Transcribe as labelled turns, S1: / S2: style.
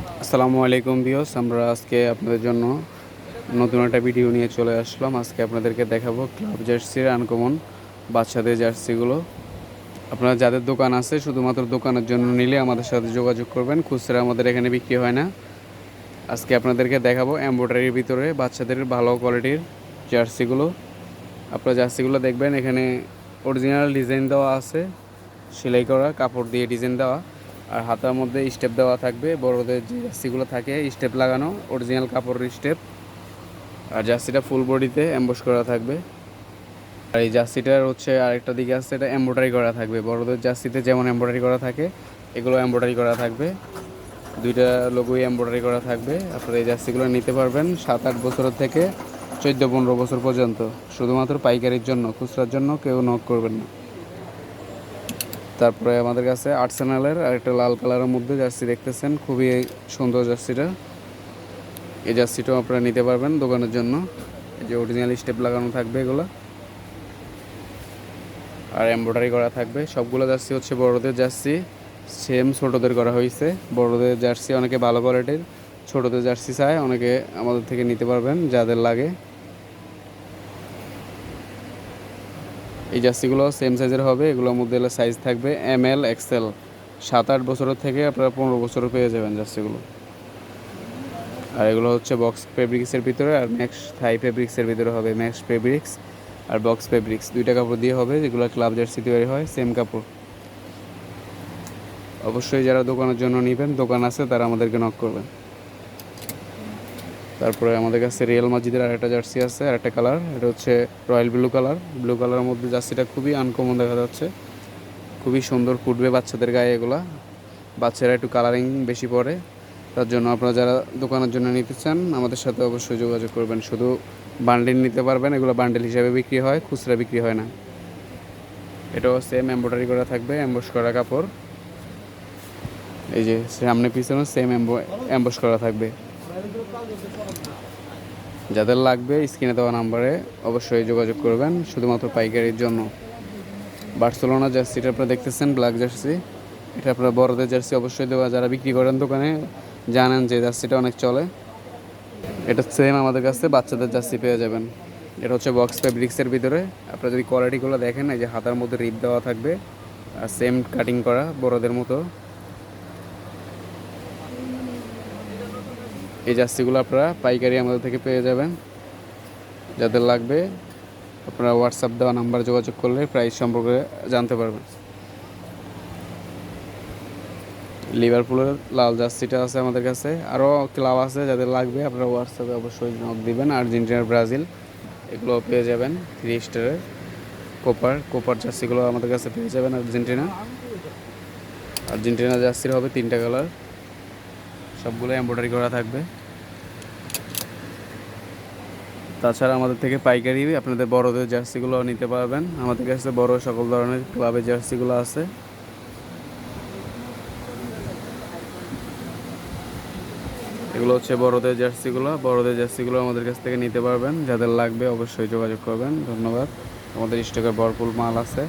S1: আসসালামু আলাইকুম বিয়স আমরা আজকে আপনাদের জন্য নতুন একটা ভিডিও নিয়ে চলে আসলাম। আজকে আপনাদেরকে দেখাবো ক্লাব জার্সির আনকমন বাচ্চাদের জার্সিগুলো। আপনারা যাদের দোকান আছে, শুধুমাত্র দোকানের জন্য নিলে আমাদের সাথে যোগাযোগ করবেন। খুচরা আমাদের এখানে বিক্রি হয় না। আজকে আপনাদেরকে দেখাবো এমব্রয়ডারির ভিতরে বাচ্চাদের ভালো কোয়ালিটির জার্সিগুলো। আপনারা জার্সিগুলো দেখবেন, এখানে অরিজিনাল ডিজাইন দেওয়া আছে, সেলাই করা, কাপড় দিয়ে ডিজাইন দেওয়া। আর হাতার মধ্যে স্টেপ দেওয়া থাকবে। বড়দের যে জার্সিগুলো থাকে স্টেপ লাগানো অরিজিনাল কাপড়ের স্টেপ আর জার্সিটা ফুল বডিতে এম্বস করা থাকবে। আর এই জার্সিটার হচ্ছে আরেকটা দিকে আছে, এটা এমব্রয়ডারি করা থাকবে। বড়দের জার্সিতে যেমন এমব্রয়ডারি করা থাকে, এগুলো এমব্রয়ডারি করা থাকবে। দুইটা লোগোই এমব্রয়ডারি করা থাকবে। আপনারা এই জার্সিগুলো নিতে পারবেন সাত আট বছরের থেকে চোদ্দ পনেরো বছর পর্যন্ত। শুধুমাত্র পাইকারির জন্য, খুচরার জন্য কেউ নক করবেন না। তারপরে আমাদের কাছে আর্সেনালের আরেকটা লাল কালারের মধ্যে জার্সি দেখতেছেন, খুবই সুন্দর জার্সিটা। এই জার্সিটাও আপনারা নিতে পারবেন দোকানের জন্য। এই যে অরিজিনাল স্টেপ লাগানো থাকবে এগুলো। আর এমব্রয়ডারি করা থাকবে। সবগুলো জার্সি হচ্ছে বড়দের জার্সি। সেম ছোটদের করা হয়েছে বড়দের জার্সি অনেকে ভালো কোয়ালিটির ছোটদের জার্সি চায়, অনেকে আমাদের থেকে নিতে পারবেন, যাদের লাগে। এই জার্সিগুলো সেম সাইজের হবে, এগুলোর মধ্যে সাইজ থাকবে এম এল এক্সেল সাত আট বছরের থেকে আপনারা পনেরো বছরও পেয়ে যাবেন জার্সিগুলো। আর এগুলো হচ্ছে বক্স ফেব্রিক্সের ভিতরে, আর ম্যাক্স থাই ফেব্রিক্সের ভিতরে হবে ম্যাক্স ফেব্রিক্স আর বক্স ফেব্রিক্স দুইটা কাপড় দিয়ে হবে, যেগুলো ক্লাব জার্সি তৈরি হয় সেম কাপড়। অবশ্যই যারা দোকানের জন্য নেবেন, দোকান আছে, তারা আমাদেরকে নক করবেন। তারপরে আমাদের কাছে রিয়েল মাজিদের আরেকটা জার্সি আছে, আরেকটা কালার এটা হচ্ছে রয়্যাল ব্লু কালার ব্লু কালারের মধ্যে জার্সিটা খুবই আনকমন দেখা যাচ্ছে। খুবই সুন্দর ফুটবে বাচ্চাদের গায়ে এগুলা। বাচ্চারা একটু কালারিং বেশি পড়ে তার জন্য আপনারা যারা দোকানের জন্য নিতে চান, আমাদের সাথে অবশ্যই যোগাযোগ করবেন। শুধু বান্ডিল নিতে পারবেন, এগুলো বান্ডেল হিসাবে বিক্রি হয়, খুচরা বিক্রি হয় না। এটাও সেম এমব্রয়ডারি করা থাকবে এম্বস করা কাপড়। এই যে সামনে পিছনে সেম এম্বস করা থাকবে। যাদের লাগবে, স্ক্রিনে দেওয়া নাম্বারে অবশ্যই যোগাযোগ করবেন, শুধুমাত্র পাইকারির জন্য। বার্সেলোনা জার্সিটা আপনারা দেখতেছেন ব্ল্যাক জার্সি। এটা আপনারা বড়দের জার্সি অবশ্যই দেওয়া, যারা বিক্রি করেন দোকানে জানেন যে জার্সিটা অনেক চলে। এটা সেম আমাদের কাছে, বাচ্চাদের জার্সি পেয়ে যাবেন। এটা হচ্ছে বক্স ফেব্রিক্সের ভিতরে। আপনারা যদি কোয়ালিটিগুলো দেখেন, এই যে হাতার মধ্যে রিপ দেওয়া থাকবে, আর সেম কাটিং করা বড়দের মতো। এই জার্সিগুলো আপনারা পাইকারি আমাদের থেকে পেয়ে যাবেন। যাদের লাগবে, আপনারা হোয়াটসঅ্যাপ দেওয়া নাম্বার যোগাযোগ করলে প্রাইস সম্পর্কে জানতে পারবেন। লিভারপুলের লাল জার্সিটা আছে আমাদের কাছে। আরও ক্লাব আছে যাদের লাগবে, আপনারা হোয়াটসঅ্যাপে অবশ্যই নক দিবেন। আর্জেন্টিনার ব্রাজিল, এগুলো পেয়ে যাবেন। থ্রি স্টারের কোপার কোপার জার্সিগুলো আমাদের কাছে পেয়ে যাবেন আর্জেন্টিনা। আর্জেন্টিনা জার্সির হবে তিনটা কালার সবগুলো এমব্রয়ডারি করা থাকবে। তাছাড়া আমাদের থেকে পাইকারি আপনাদের বড়দের জার্সিগুলো নিতে পারবেন। আমাদের কাছে বড় সকল ধরনের ক্লাবের জার্সিগুলো আছে। এগুলো হচ্ছে বড়দের জার্সিগুলো। বড়দের জার্সিগুলো আমাদের কাছ থেকে নিতে পারবেন। যাদের লাগবে অবশ্যই যোগাযোগ করবেন। ধন্যবাদ। আমাদের স্টকে ভরপুর মাল আছে।